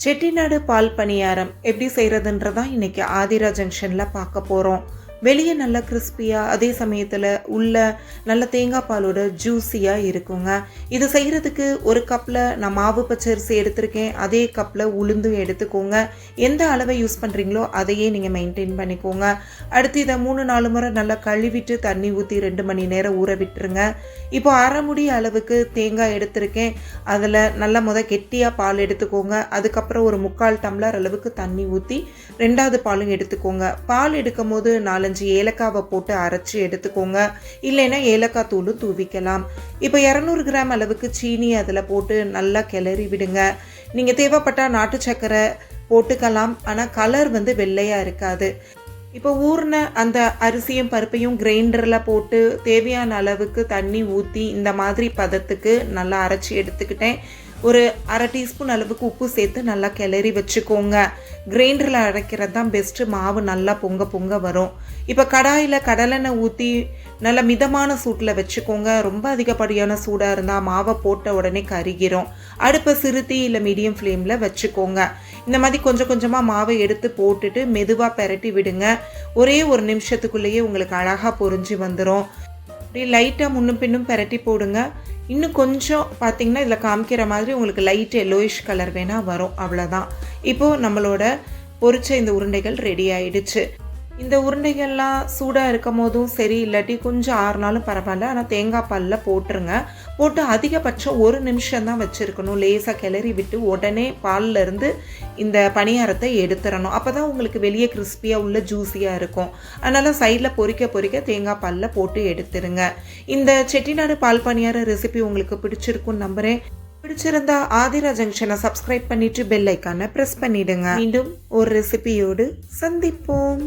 செட்டிநாடு பால் பணியாரம் எப்படி செய்கிறதுன்றதான் இன்றைக்கி ஆதிரா ஜங்ஷனில் பார்க்க போகிறோம் வெளியே நல்லா கிறிஸ்பியாக அதே சமயத்தில் உள்ள நல்ல தேங்காய் பாலோட ஜூஸியாக இருக்குங்க. இது செய்கிறதுக்கு ஒரு கப்பில் நான் மாவு பச்சரிசி எடுத்திருக்கேன். அதே கப்பில் உளுந்தும் எடுத்துக்கோங்க. எந்த அளவை யூஸ் பண்ணுறீங்களோ அதையே நீங்கள் மெயின்டைன் பண்ணிக்கோங்க. அடுத்து இதை மூணு நாலு முறை நல்லா கழுவிட்டு தண்ணி ஊற்றி ரெண்டு மணி நேரம் ஊற விட்டுருங்க. இப்போ அரை முடி அளவுக்கு தேங்காய் எடுத்திருக்கேன். அதில் நல்லா முத கெட்டியாக பால் எடுத்துக்கோங்க. அதுக்கப்புறம் ஒரு முக்கால் டம்ளர் அளவுக்கு தண்ணி ஊற்றி ரெண்டாவது பாலும் எடுத்துக்கோங்க. பால் எடுக்கும் போது நாலு அஞ்சு ஏலக்காவை போட்டு அரைச்சி எடுத்துக்கோங்க. இல்லைன்னா ஏலக்காய் தூளும் தூவிக்கலாம். இப்போ இரநூறு கிராம் அளவுக்கு சீனி அதில் போட்டு நல்லா கிளறி விடுங்க. நீங்கள் தேவைப்பட்டால் நாட்டு சர்க்கரை போட்டுக்கலாம். ஆனால் கலர் வந்து வெள்ளையாக இருக்காது. இப்போ ஊறின அந்த அரிசியும் பருப்பையும் கிரைண்டரில் போட்டு தேவையான அளவுக்கு தண்ணி ஊற்றி இந்த மாதிரி பதத்துக்கு நல்லா அரைச்சி எடுத்துக்கிட்டேன். ஒரு அரை டீஸ்பூன் அளவுக்கு உப்பு சேர்த்து நல்லா கிளறி வச்சுக்கோங்க. கிரைண்டரில் அரைக்கிறது தான் பெஸ்ட்டு மாவு நல்லா பொங்க பொங்க வரும். இப்போ கடாயில் கடலெண்ணெய் ஊற்றி நல்ல மிதமான சூட்டில் வச்சுக்கோங்க. ரொம்ப அதிகப்படியான சூடாக இருந்தால் மாவை போட்ட உடனே கருகிரும். அடுப்பை சிறுத்தி இல்லை மீடியம் ஃப்ளேமில் வச்சுக்கோங்க. இந்த மாதிரி கொஞ்சம் கொஞ்சமாக மாவை எடுத்து போட்டுட்டு மெதுவாக பெரட்டி விடுங்க. ஒரே ஒரு நிமிஷத்துக்குள்ளேயே உங்களுக்கு அழகாக பொரிஞ்சு வந்துடும் அப்படியே லைட்டாக முன்னும் பின்னும் பெரட்டி போடுங்க. இன்னும் கொஞ்சம் பார்த்தீங்கன்னா இதில் காமிக்கிற மாதிரி உங்களுக்கு லைட் எல்லோயிஷ் கலர் வேணால் வரும். அவ்வளோதான் இப்போது நம்மளோட பொரிச்ச இந்த உருண்டைகள் ரெடி ஆயிடுச்சு. இந்த உருண்டைகள்லாம் சூடாக இருக்கும் போதும் சரி இல்லாட்டி கொஞ்சம் ஆறுனாலும் பரவாயில்ல. ஆனால் தேங்காய் பாலில் போட்டுருங்க. போட்டு அதிகபட்சம் ஒரு நிமிஷம் தான் வச்சுருக்கணும். லேசாக கிளறி விட்டு உடனே பால்லேருந்து இந்த பணியாரத்தை எடுத்துடணும் அப்போ தான் உங்களுக்கு வெளியே கிறிஸ்பியாக உள்ள ஜூஸியாக இருக்கும். அதனால் சைடில் பொறிக்க பொறிக்க தேங்காய் பாலில் போட்டு எடுத்துருங்க. இந்த செட்டிநாடு பால் பணியார ரெசிபி உங்களுக்கு பிடிச்சிருக்கும்னு நம்புகிறேன் பிடிச்சிருந்தா ஆதிரா ஜங்ஷனை சப்ஸ்கிரைப் பண்ணிட்டு பெல் ஐக்கானை ப்ரெஸ் பண்ணிடுங்க. மீண்டும் ஒரு ரெசிபியோடு சந்திப்போம்.